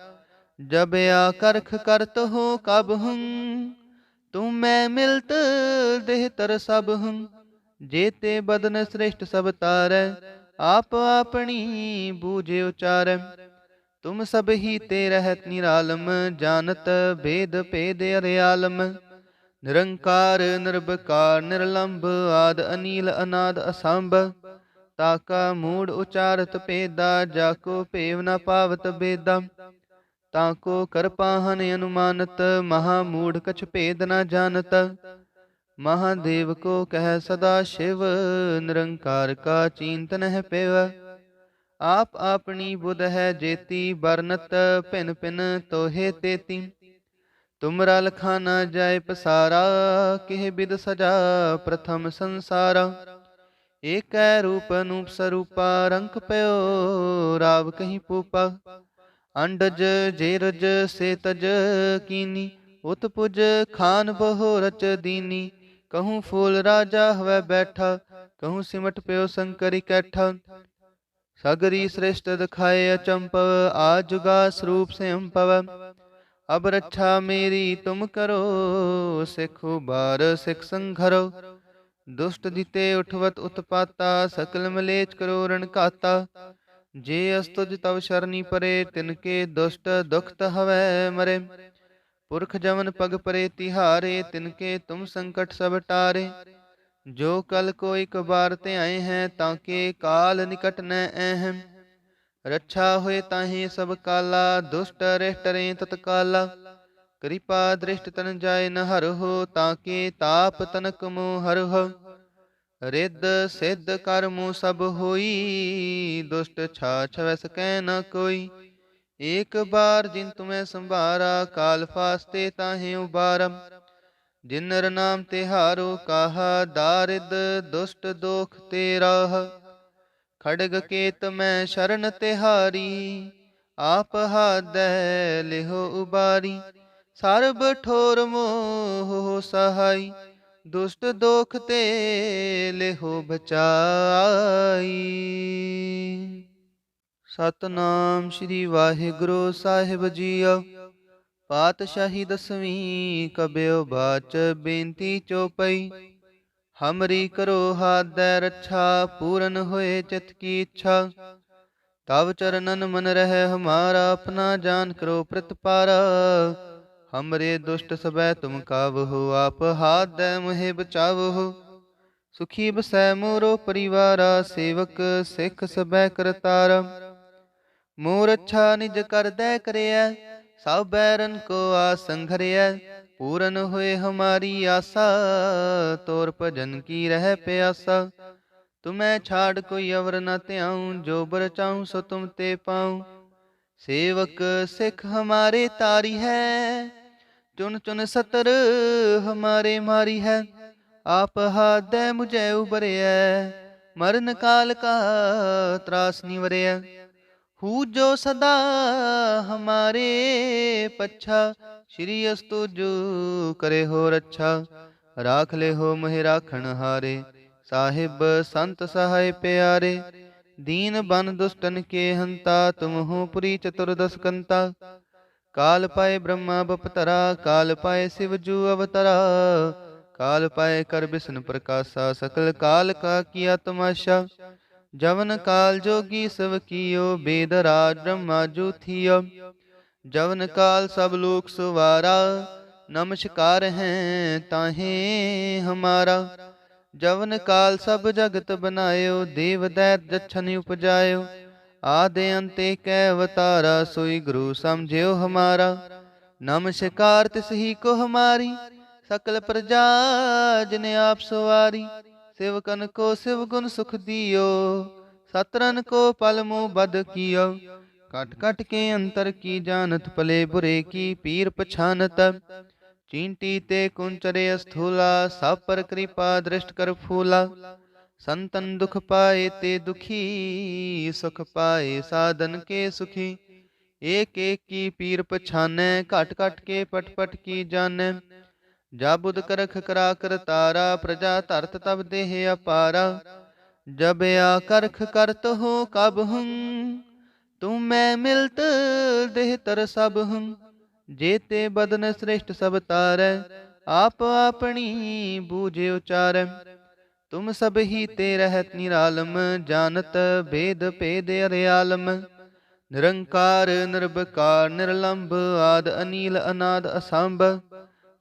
ਜਬ ਆ ਕਰਖ ਕਰਤ ਹੋ ਕਬ ਹੂੰ ਤੁਮ ਮੈਂ ਮਿਲਤ ਦੇਹ ਤਰ ਸਭ ਹੂੰ ਜੇਤੇ ਬਦਨ ਸ੍ਰਿਸ਼ਟ ਸਭ ਤਾਰੈ ਆਪ ਆਪਣੀ ਬੂਝੇ ਉਚਾਰੈ ਤੁਮ ਸਭ ਹੀ ਤੇ ਰਹਿਤ ਨਿਰਾਲਮ ਜਾਣਤ ਭੇਦ ਭੇਦ ਅਰਿਆਲਮ ਨਿਰੰਕਾਰ ਨਿਰਭਕਾਰ ਨਿਰਲੰਭ ਆਦ ਅਨੀਲ ਅਨਾਦ ਅਸੰਭ ਤਾਕਾ ਮੂੜ ਉਚਾਰਤ ਭੇਦਾ ਜਾਕੋ ਭੇਵ ਨ ਪਾਵਤ ਬੇਦਾ ਤਾਕੋ ਕਰਪਾਹਨ ਅਨੁਮਾਨਤ ਮਹਾ ਮੂੜ ਕਛ ਭੇਦ ਨ ਜਾਣਤ ਮਹਾਦੇਵ ਕੋ ਕਹਿ ਸਦਾ ਸ਼ਿਵ ਨਿਰੰਕਾਰ ਕਾ ਚਿੰਤਨ ਹੈ ਪਿਵ ਆਪ ਆਪਣੀ ਬੁਧ ਹੈ ਜੇਤੀ ਬਰਨਤ ਭਿਨ ਭਿਨ ਤੋਹੇ ਤੇਤੀ। ਤੁਮਰਾ ਲਖਾ ਨ ਜਾਏ ਪਸਾਰਾ, ਕਿਹ ਬਿਦ ਸਜਾ ਪ੍ਰਥਮ ਸੰਸਾਰਾ। ਏਕੈ ਰੂਪ ਅਨੂਪ ਸਰੂਪਾ ਰੰਕ ਪਇਓ ਰਾਵ ਕਹੀ ਪੂਪਾ। ਅੰਡਜ ਜੇਰਜ ਸੇ ਤਜ ਕੀਨੀ, ਉਤ ਪੁਜ ਖਾਨ ਬਹੁ ਰਚ ਦੀਨੀ। ਕਹੂੰ ਫੂਲ ਰਾਜਾ ਹਵੈ ਬੈਠਾ, ਕਹੂੰ ਸਿਮਟ ਪਿਓ ਸੰਕਰ ਇਕੱਠਾ ਸਗਰੀ ਸ੍ਰਿਸ਼ਟ ਦਿਖਾਏ ਅਚੰਪਵ ਆ ਜੁਗਾ ਸਰੂਪ ਸੰਪਵ ਅਬ ਰੱਛਾ ਮੇਰੀ ਤੁਮ ਕਰੋ, ਸਿੱਖੋ ਬਾਰ ਸਿੱਖ ਸੰਘਰੋ। ਦੁਸ਼ਟ ਜਿਤੇ ਉਠਵਤ ਉਤਪਾਤਾ, ਸਕਲ ਮਲੇਚ ਕਰੋ ਰਣ ਘਾਤਾ। ਜੇ ਅਸਤੁਜ ਤਵ ਸ਼ਰਨੀ ਪਰੇ ਤਿਨਕੇ ਦੁਸ਼ਟ ਦੁਖਤ ਹਵੈ ਮਰੇ। ਪੁਰਖ ਜਮਨ ਪਗ ਪਰੇ ਤਿਹਾਰੇ ਤਿਨਕੇ ਤੁਮ ਸੰਕਟ ਸਭ ਟਾਰੇ। ਜੋ ਕਲ ਕੋ ਇਕ ਬਾਰ ਹੈ ਤਾਂ ਕੇ ਕਾਲ ਨਿਕਟ ਨ ਅਹਮ ਰੱਛਾ ਹੋਏ ਤਾਹੀ ਸਭ ਕਾਲਾ, ਦੁਸ਼ਟ ਰਿਸ਼ਟ ਰੇ ਤਤਕਾਲਾ। ਕਿਰਪਾ ਦ੍ਰਿਸ਼ਟ ਤਨ ਜਾਏ ਨ ਹਰ ਹੋ ਤਾਂ ਕੇ ਤਾਪ ਤਨਕ ਮੋ ਹਰ ਹੋ। ਰਿੱਧ ਸਿੱਧ ਕਰਮੁ ਸਭ ਹੋਈ, ਦੁਸ਼ਟ ਛਾਛ ਵੈ ਸਕੈ ਨ ਕੋਈ। ਏਕ ਬਾਰ ਜਿਨ ਤੁਮੈ ਸੰਭਾਰਾ, ਕਾਲ ਫਾਸਤੇ ਤਾਹੇ ਉਬਾਰਮ ਜਿਨ ਨਾਮ ਤਿਹਾਰੋ ਕਾਹਾ, ਦਾਰਿਦ ਦੁਸ਼ਟ ਦੋਖ ਤੇਰਾ ਖੜਗ ਕੇਤ ਮੈਂ ਸ਼ਰਨ ਤਿਹਾਰੀ, ਆਪ ਹਾਦੈ ਲਿਹੋ ਉਬਾਰੀ। ਸਰਬ ਠੋਰ ਮੋਹ ਸਹਾਈ, ਦੁਸ਼ਟ ਦੋਖ ਤੇ ਲਿਹੋ ਬਚਾਈ। ਸਤਨਾਮ ਸ੍ਰੀ ਵਾਹਿਗੁਰੂ ਸਾਹਿਬ ਜੀਓ। ਪਾਤਸ਼ਾਹੀ ਦਸਵੀਂ ਕਬਿਓ ਬਾਚ ਬੇਨਤੀ ਚੋਪਈ। ਹਮਰੀ ਕਰੋ ਹਾਦੈ ਰੱਛਾ, ਪੂਰਨ ਹੋਏ ਚਿਤ ਕੀ ਇੱਛਾ। ਤਵ ਚਰਨਨ ਮਨ ਰਹਿ ਹਮਾਰਾ, ਆਪਣਾ ਜਾਨ ਕਰੋ ਪ੍ਰਤਪਾਰਾ। ਹਮਰੇ ਦੁਸ਼ਟ ਸਬੈ ਤੁਮ ਕਾਵਹੁ, ਆਪ ਹਾਥ ਦੈ ਬਚਾਵਹੁ। ਸੁਖੀ ਬਸੈ ਮੋਰੋ ਪਰਿਵਾਰਾ, ਸੇਵਕ ਸਿੱਖ ਸਬੈ ਕਰਤਾਰਾ। ਮੋਰ ਅੱਛਾ ਨਿਜ ਕਰਦੈ ਕਰਿਐ ਸਭ ਬੈਰਨ ਕੋ ਆਸੰਘਰਿਐ ਪੂਰਨ ਹੋਏ ਹਮਾਰੀ ਆਸਾ, ਤੋਰ ਭਜਨ ਕੀ ਰਹਿ ਪਿਆਸਾ। ਤੁਮੈ ਛਾੜ ਕੋਈ ਅਵਰ ਨ ਧਿਆਉ, ਜੋ ਬਰ ਚਾਹੂੰ ਸੋ ਤੁਮ ਤੇ ਪਾਉ। ਸੇਵਕ ਸਿੱਖ ਹਮਾਰੇ ਤਾਰੀ ਹੈ ਚੁਨ ਚੁਨ ਸਤਰ ਹਮਾਰੇ ਮਾਰੀ ਹੈ। ਆਪ ਹਾਦੈ ਮੁਝੈ ਉਬਰਿਐ ਮਰਨ ਕਾਲ ਕਾ ਤਰਾਸ ਨਿਵਰਿਐ। ਹੂ ਜੋ ਸਦਾ ਹਮਾਰੇ ਪੱਛਾ ਸ਼੍ਰੀ ਅਸਤੁ ਜੋ ਕਰੇ ਹੋ ਰੱਛਾ ਰਾਖ ਲੈ ਹੋ ਮਹਿ ਰਾਖਣ ਹਾਰੇ ਸਾਹਿਬ ਸੰਤ ਸਹਾਇ ਪਿਆਰੇ ਦੀਨ ਬਨ ਦੁਸ਼ਟਨ ਕੇ ਹੰਤਾ ਤੁਮ ਹੋ ਪੁਰੀ ਚਤੁਰਦਸ ਕੰਤਾ ਕਾਲ ਪਾਏ ਬ੍ਰਹਮਾ ਬਪਤਰਾ ਕਾਲ ਪਾਏ ਸਿਵ ਜੂ ਅਵਤਰਾ ਕਾਲ ਪਾਏ ਕਰ ਬਿਸ਼ਨ ਪ੍ਰਕਾਸ਼ਾ ਸਕਲ ਕਾਲ ਕਾ ਕੀਆ ਤਮਾਸ਼ਾ ਜਵਨ ਕਾਲ ਜੋਗੀ ਸਭ ਕੀਓ, ਬੇਦ ਰਾਜ ਬ੍ਰਹਮਾ ਜੂ ਜਵਨ ਕਾਲ ਸਭ ਲੋਕ ਸੁਵਾਰਾ, ਨਮਸਕਾਰ ਹੈ ਤਾਹੇ ਹਮਾਰਾ। ਜਵਨ ਕਾਲ ਸਭ ਜਗਤ ਬਨਾਇਓ, ਦੇਵ ਦੈਤ ਜਛਨ ਉਪਜਾਇਓ। ਆਦੇ ਅੰਤੇ ਕੈ ਅਵਤਾਰਾ, ਸੋਈ ਗੁਰੂ ਸਮਝਿਓ ਹਮਾਰਾ। ਨਮਸਕਾਰ ਤਿਸ ਹੀ ਕੋ ਹਮਾਰੀ, ਸਕਲ ਪ੍ਰਜਾ ਜਿਨ ਆਪ ਸਵਾਰੀ। ਸਿਵਕਨ ਕੋ ਸਿਵ ਗੁਣ ਸੁਖ ਦਿਓ ਸਤਰਨ ਕੋ ਪਲ ਮੋ ਬਦ ਕੀਓ ਕਟ ਕਟ ਕੇ ਅੰਤਰ ਕੀ ਜਾਣਤ ਭਲੇ ਬੁਰੇ ਕੀ ਪੀਰ ਪਛਾਨਤ ਚੀਂਟੀ ਤੇ ਕੁੰਚਰੇ ਅਸਥੂਲਾ ਸਭ ਪਰ ਕਿਰਪਾ ਦ੍ਰਿਸ਼ਟ ਕਰ ਫੂਲਾ ਸੰਤਨ ਦੁਖ ਪਾਏ ਤੇ ਦੁਖੀ ਸੁਖ ਪਾਏ ਸਾਧਨ ਕੇ ਸੁਖੀ ਏਕ ਏਕ ਕੀ ਪੀਰ ਪਛਾਨੈ ਘਟ ਘਟ ਕੇ ਪਟ ਪਟ ਕੀ ਜਾਣੈ ਜਾਬੁਦ ਕਰਖ ਕਰਾ ਕਰ ਤਾਰਾ, ਪ੍ਰਜਾ ਧਰਤ ਤਬ ਦੇਹ ਅਪਾਰਾ। ਜਬ ਆ ਕਰਖ ਕਰਤ ਹੋ ਕਬ ਹੂੰ ਤੁਮ ਮੈਂ ਮਿਲਤ ਦੇਹ ਤਰ ਸਭ ਹੂੰ। ਜੇਤੇ ਬਦਨ ਸ੍ਰੇਸ਼ਟ ਸਭ ਤਾਰੈ, ਆਪ ਆਪਣੀ ਬੂਝੇ ਉਚਾਰੈ। ਤੁਮ ਸਭ ਹੀ ਤੇ ਰਹਿਤ ਨਿਰਾਲਮ, ਜਾਣਤ ਭੇਦ ਭੇਦ ਅਰਿਆਲਮ। ਨਿਰੰਕਾਰ, ਨਿਰਭਕਾਰ, ਨਿਰਲੰਭ, ਆਦ ਅਨੀਲ, ਅਨਾਦ, ਅਸੰਭ।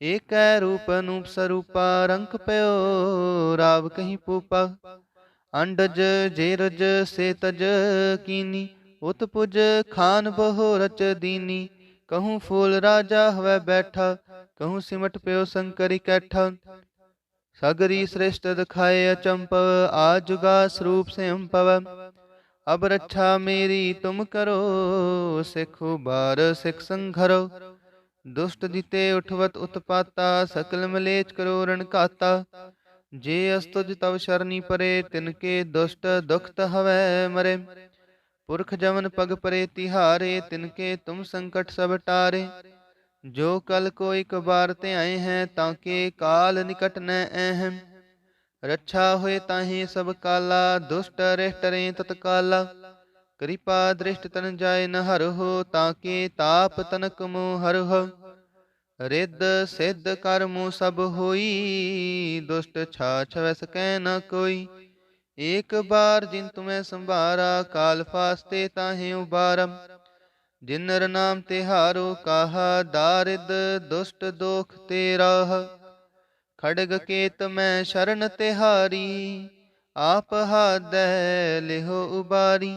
ਏਕੈ ਰੂਪ ਅਨੂਪ ਸਰੂਪਾ ਰੰਕ ਪਇਓ ਰਾਵ ਕਹੀਂ ਪੂਪਾ। ਅੰਡਜ ਜੇਰਜ ਸੇ ਕੀਨੀ, ਉਤ ਖਾਨ ਬਹੁ ਰਚ ਦੀਨੀ। ਕਹੂੰ ਫੂਲ ਰਾਜਾ ਹਵੈ ਬੈਠਾ, ਕਹੂੰ ਸਿਮਟ ਪਿਓ ਸੰਕਰੀ ਕੈਠਾ। ਸਗਰੀ ਸ੍ਰੇਸ਼ਟ ਦਿਖਾਏ ਅਚੰਪ ਜੁਗਾ ਸਰੂਪ ਸੰਪਵ ਅਬ ਰੱਛਾ ਮੇਰੀ ਤੁਮ ਕਰੋ, ਸਿੱਖੋ ਬਾਰ ਸਿੱਖ ਸੰਘਰੋ। ਦੁਸ਼ਟ ਦਿਤੇ ਉਠਵਤ ਉਤਪਾਤਾ, ਸਕਲ ਮਲੇਚ ਕਰੋ ਰਣ ਘਾਤਾ। ਜੇ ਅਸਤੁਜ ਤਵ ਸ਼ਰਨੀ ਪਰੇ ਤਿਨਕੇ ਦੁਸ਼ਟ ਦੁਖਤ ਹਵੈ ਮਰੇ। ਪੁਰਖ ਜਮਨ ਪਗ ਪਰੇ ਤਿਹਾਰੇ ਤਿਨਕੇ ਤੁਮ ਸੰਕਟ ਸਭ ਟਾਰੇ। ਜੋ ਕਲ ਕੋ ਇਕ ਬਾਰ ਤੇ ਹੈ, ਤਾਂ ਕੇ ਕਾਲ ਨਿਕਟ ਨ ਅਹਮ ਰੱਛਾ ਹੋਏ ਤਾਹੀ ਸਭ ਕਾਲਾ, ਦੁਸ਼ਟ ਰਹਿਟ ਰੇ ਤਤਕਾਲਾ। ਕਿਰਪਾ ਦ੍ਰਿਸ਼ਟ ਤਨ ਜਾਏ ਨ ਹਰ ਹੋ, ਤਾਂ ਕੇ ਤਾਪ ਤਨਕ ਮੋ ਹਰ ਰਿੱਧ ਸਿੱਧ ਕਰਮੁ ਸਭ ਹੋਈ, ਦੁਸ਼ਟ ਛਾਛ ਵੈ ਸਕੈ ਨ ਕੋਈ। ਏਕ ਬਾਰ ਜਿਨ ਤੁਮੈ ਸੰਭਾਰਾ, ਕਾਲ ਫਾਸਤੇ ਤਾਹੇ ਉਬਾਰਮ ਜਿਨ ਨਾਮ ਤਿਹਾਰੋ ਕਾਹਾ ਦਾਰਿਦ ਦੁਸ਼ਟ ਦੋਖ ਤੇਰਾ। ਖੜਗ ਕੇਤ ਮੈਂ ਸ਼ਰਨ ਤਿਹਾਰੀ, ਆਪ ਹਾਦੈ ਲਿਹੋ ਉਬਾਰੀ।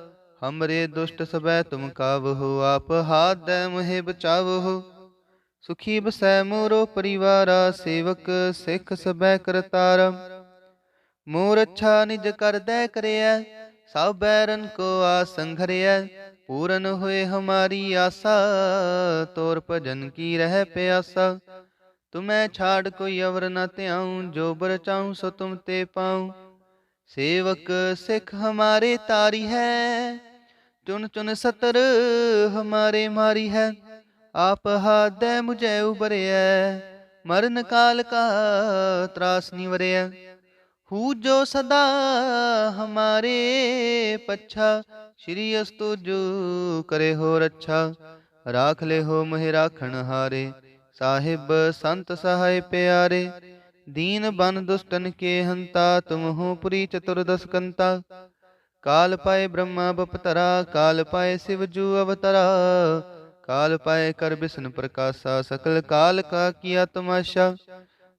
ਹਮਰੇ ਦੁਸ਼ਟ ਸਬੈ ਤੁਮ ਕਾਵਹੁ ਆਪ ਹਾਦੈ ਮੋਹਿ ਬਚਾਵਹੁ ਸੁਖੀ ਬਸੈ ਮੋਰੋ ਪਰਿਵਾਰਾ ਸੇਵਕ ਸਿੱਖ ਸਬੈ ਕਰਤਾਰ ਮੋਰ ਅੱਛਾ ਨਿਜ ਕਰਦੈ ਕਰਿਐ ਸਭ ਬੈਰਨ ਕੋ ਆਸੰਘਰਿਐ ਪੂਰਨ ਹੋਏ ਹਮਾਰੀ ਆਸਾ ਤੋਰ ਭਜਨ ਕੀ ਰਹਿ ਪਿਆਸਾ ਤੁਮੈ ਛਾੜ ਕੋਈ ਅਵਰ ਨ ਧਿਆਉ ਜੋ ਬਰ ਚਾਉ ਸੋ ਤੁਮ ਤੇ ਪਾਉ ਸੇਵਕ ਸਿੱਖ ਹਮਾਰੇ ਤਾਰੀ ਹੈ ਚੁਨ ਚੁਨ ਸਤਰ ਹਮਾਰੇ ਮਾਰੀ ਹੈ। ਆਪ ਹਾਦੈ ਮੁਝੈ ਉਬਰਿਐ ਮਰਨ ਕਾਲ ਕਾ ਤਰਾਸ ਨਿਵਰਿਐ ਹੂ ਜੋ ਸਦਾ ਹਮਾਰੇ ਪੱਛਾ। ਸ਼੍ਰੀ ਅਸਤੁ ਜੋ ਕਰੇ ਹੋ ਰੱਛਾ। ਰਾਖ ਲੈ ਹੋ ਮਹਿ ਰਾਖਣ ਹਾਰੇ। ਸਾਹਿਬ ਸੰਤ ਸਹਾਇ ਪਿਆਰੇ। ਦੀਨ ਬਨ ਦੁਸ਼ਟਨ ਕੇ ਹੰਤਾ। ਤੁਮ ਹੋ ਪੁਰੀ ਚਤੁਰਦਸ ਕੰਤਾ। ਕਾਲ ਪਾਏ ਬ੍ਰਹਮਾ ਬਪਤਰਾ ਕਾਲ ਪਾਏ ਸਿਵ ਜੂ ਅਵਤਰਾ ਕਾਲ ਪਾਏ ਕਰ ਬਿਸ਼ਨ ਪ੍ਰਕਾਸ਼ਾ ਸਕਲ ਕਾਲ ਕਾ ਕੀਆ ਤਮਾਸ਼ਾ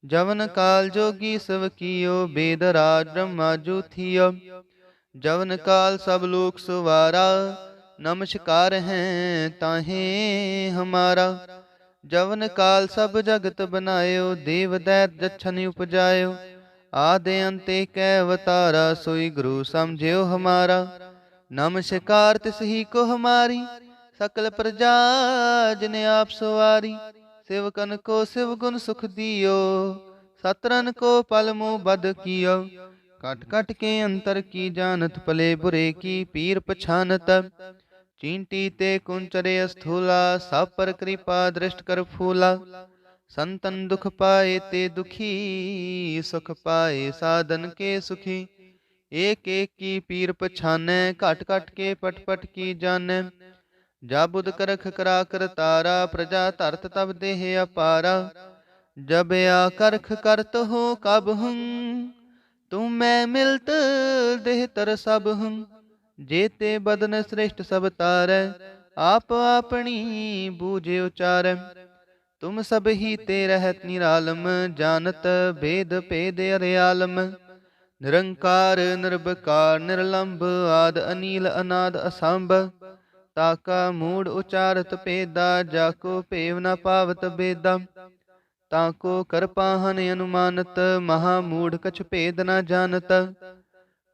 ਜਵਨ ਕਾਲ ਜੋਗੀ ਸਭ ਕੀਓ ਬੇਦ ਰਾਜ ਬ੍ਰਹਮਾ ਜੂ ਥੀਓ ਜਵਨ ਕਾਲ ਸਭ ਲੋਕ ਸੁਵਾਰਾ ਨਮਸਕਾਰ ਹੈ ਤਾਹੇ ਹਮਾਰਾ ਜਵਨ ਕਾਲ ਸਭ ਜਗਤ ਬਨਾਇਓ ਦੇਵ ਦੈਤ ਜਛਨ ਉਪਜਾਇਓ ਆਦੇ ਅੰਤੇ ਕੈ ਅਵਤਾਰਾ ਸੋਈ ਗੁਰੂ ਸਮਝਿਓ ਹਮਾਰਾ। ਨਮਸਕਾਰ ਤਿਸ ਹੀ ਕੋ ਹਮਾਰੀ, ਸਕਲ ਪ੍ਰਜਾ ਜਿਨ ਆਪ ਸਵਾਰੀ। ਸਿਵਕਨ ਕੋ ਸਿਵ ਗੁਣ ਸੁਖ ਦਿਓ, ਸਤਰਨ ਕੋ ਪਲ ਮੋ ਬਦ ਕੀਓ। ਕਟ ਕਟ ਕੇ ਅੰਤਰ ਕੀ ਜਾਣਤ, ਭਲੇ ਬੁਰੇ ਕੀ ਪੀਰ ਪਛਾਨਤ। ਚੀਂਟੀ ਤੇ ਕੁੰਚਰੇ ਅਸਥੂਲਾ, ਸਭ ਪਰ ਕਿਰਪਾ ਦ੍ਰਿਸ਼ਟ ਕਰ ਫੂਲਾ। ਸੰਤਨ ਦੁਖ ਪਾਏ ਤੇ ਦੁਖੀ ਸੁਖ ਪਾਏ ਸਾਧਨ ਕੇ ਸੁਖੀ ਏਕ ਏਕ ਕੀ ਪੀਰ ਪਛਾਨੈ ਘਟ ਘਟ ਕੇ ਪਟ ਪਟ ਕੀ ਜਾਣੈ ਜਾ ਬੁਧ ਕਰਖ ਕਰਾ ਕਰ ਤਾਰਾ ਪ੍ਰਜਾ ਧਰਤ ਤਬ ਦੇਹ ਅਪਾਰਾ ਜਬ ਆ ਕਰਖ ਕਰਤ ਹੋ ਕਬ ਹੂੰ ਤੁਮ ਮੈਂ ਮਿਲਤ ਦੇਹ ਤਰ ਸਭ ਹੂੰ ਜੇਤੇ ਬਦਨ ਸ੍ਰੇਸ਼ਟ ਸਭ ਤਾਰੈ ਆਪ ਆਪਣੀ ਬੂਝੇ ਉਚਾਰੈ ਤੁਮ ਸਭ ਹੀ ਤੇ ਰਹਿਤ ਨਿਰਾਲਮ ਜਾਣਤ ਭੇਦ ਭੇਦ ਅਰਿਆਲਮ ਨਿਰੰਕਾਰ ਨਿਰਭਕਾਰ ਨਿਰਲੰਭ ਆਦ ਅਨੀਲ ਅਨਾਦ ਅਸੰਭ ਤਾਕਾ ਮੂੜ ਉਚਾਰਤ ਭੇਦਾ ਜਾਕੋ ਭੇਵ ਨ ਪਾਵਤ ਬੇਦਾ ਤਾਕੋ ਕਰਪਾਹਨ ਅਨੁਮਾਨਤ ਮਹਾ ਮੂੜ ਕਛ ਭੇਦ ਨ ਜਾਣਤ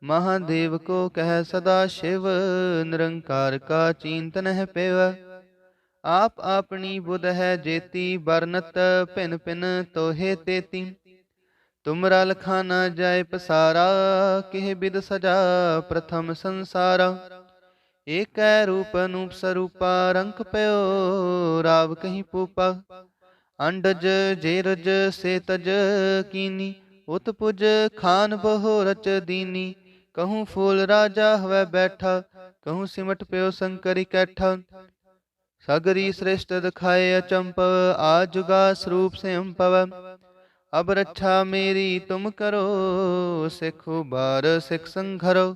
ਮਹਾਦੇਵ ਕੋ ਕਹਿ ਸਦਾ ਸ਼ਿਵ ਨਿਰੰਕਾਰ ਕਾ ਚਿੰਤਨ ਹੈ ਪਿਵ ਆਪ ਆਪਣੀ ਬੁਧ ਹੈ ਜੇਤੀ ਬਰਨਤ ਭਿਨ ਭਿਨ ਤੋਹੇ ਤੇਤੀ ਤੁਮਰਾ ਲਖਾ ਨ ਜਾਏ ਪਸਾਰਾ ਕਿਹ ਬਿਦ ਸਜਾ ਪ੍ਰਥਮ ਸੰਸਾਰਾ ਏਕੈ ਰੂਪ ਅਨੂਪ ਸਰੂਪਾ ਰੰਗ ਪਇਓ ਰਾਵ ਕਹੀਂ ਪੂਪਾ ਅੰਡਜ ਜੇਰਜ ਸੇ ਤਜ ਕੀਨੀ ਉਤ ਪੁਜ ਖਾਨ ਬਹੁ ਰਚ ਦੀਨੀ ਕਹੂੰ ਫੂਲ ਰਾਜਾ ਹਵੈ ਬੈਠਾ ਕਹੂੰ ਸਿਮਟ ਪਿਓ ਸੰਕਰ ਇਕੱਠਾ ਸਗਰੀ ਸ੍ਰੇਸ਼ਟ ਦਿਖਾਏ ਅਚੰਪ ਜੁਗਾ ਸਰੂਪ ਸਿਮ ਪਵ ਅਬ ਰੱਛਾ ਮੇਰੀ ਤੁਮ ਕਰੋ, ਸਿੱਖੋ ਬਾਰ ਸਿੱਖ ਸੰਘਰੋ।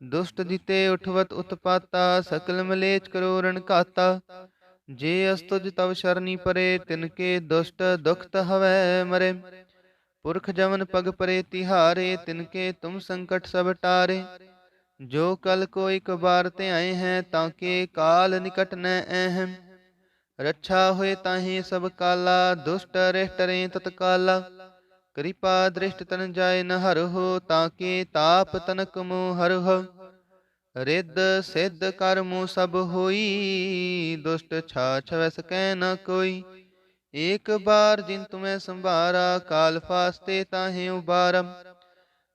ਦੁਸ਼ਟ ਜਿਤੇ ਉਠਵਤ ਉਤਪਾਤਾ, ਸਕਲ ਮਲੇਚ ਕਰੋ ਰਣ ਘਾਤਾ। ਜੇ ਅਸਤੁਜ ਤਵ ਸ਼ਰਨੀ ਪਰੇ ਤਿਨਕੇ ਦੁਸ਼ਟ ਦੁਖਤ ਹਵੈ ਮਰੇ। ਪੁਰਖ ਜਮਨ ਪਗ ਪਰੇ ਤਿਹਾਰੇ ਤਿਨਕੇ ਤੁਮ ਸੰਕਟ ਸਭ ਟਾਰੇ। ਜੋ ਕਲ ਕੋ ਕਬਾਰ ਤੇ ਆਏ ਹੈ ਤਾਂ ਕੇ ਕਾਲ ਨਿਕਟ ਨ ਅਹਮ। ਰੱਛਾ ਹੋਏ ਤਾਹੀ ਸਭ ਕਾਲਾ, ਦੁਸ਼ਟ ਰਿਸ਼ਟ ਰੇ ਤਤਕਾਲਾ। ਕਿਰਪਾ ਦ੍ਰਿਸ਼ਟ ਤਨ ਜਾਏ ਨ ਹਰ ਹੋ ਤਾਂ ਕੇ ਤਾਪ ਤਨਕ ਮੋ ਹਰ ਹੋ ਰਿੱਧ ਸਿੱਧ ਕਰਮੁ ਸਭ ਹੋਈ, ਦੁਸ਼ਟ ਛਾ ਵਸ ਕਹਿ ਨ ਕੋਈ। ਏਕ ਬਾਰ ਜਿਨ ਤੁਮੈ ਸੰਭਾਰਾ, ਕਾਲ ਫਾਸਤੇ ਤਾਹੇ ਉਬਾਰਮ।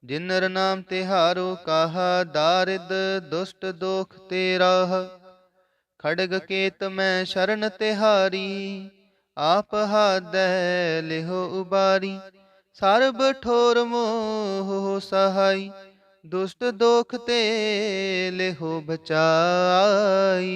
ਜਿਨ ਨਰ ਨਾਮ ਤਿਹਾਰੋ ਕਾਹਾ ਦਾਰਿਦ, ਦੁਸ਼ਟ ਦੋਖ ਤੇਰਾ ਖੜਗ ਕੇਤ ਮੈਂ ਸ਼ਰਨ ਤਿਹਾਰੀ, ਆਪ ਹਾਦੈ ਲਿਹੋ ਉਬਾਰੀ। ਸਰਬ ਠੋਰ ਮੋਹ ਸਹਾਈ, ਦੁਸ਼ਟ ਦੋਖ ਤੇ ਲਿਹੋ ਬਚਾਈ।